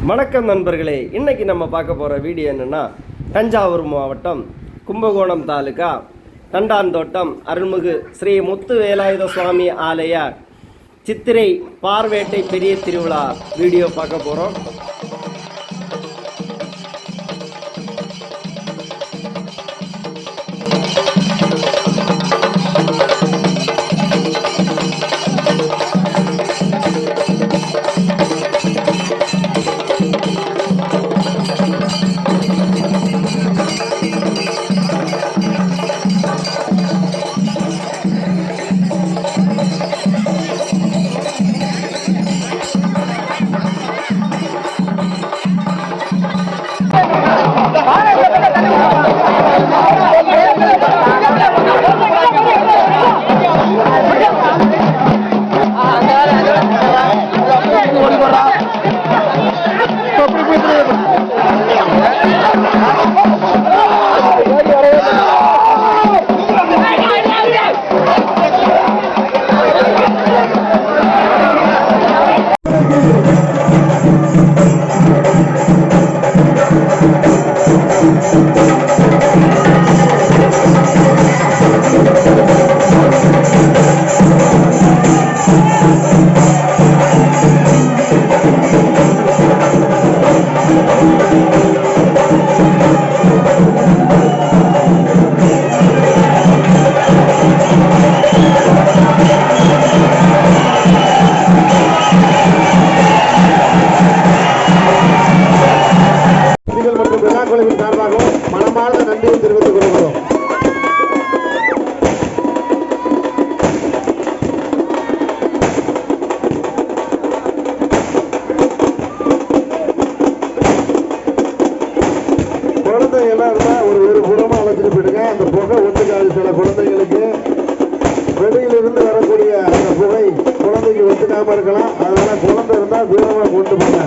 வணக்கம் நண்பர்களே இன்றைக்கி நம்ம பார்க்க போகிற வீடியோ என்னென்னா தஞ்சாவூர் மாவட்டம் கும்பகோணம் தாலுகா தண்டாந்தோட்டம் அருள்மிகு ஸ்ரீ முத்து வேலாயுத சுவாமி ஆலய சித்திரை பார்வேட்டை பெரிய திருவிழா வீடியோ பார்க்க போகிறோம் Música வெளியிலிருந்து வரக்கூடிய அந்த புகை குழந்தைக்கு ஒத்துக்காம இருக்கலாம். அதனால குழந்தை இருந்தா தூரமா கொண்டு போங்க.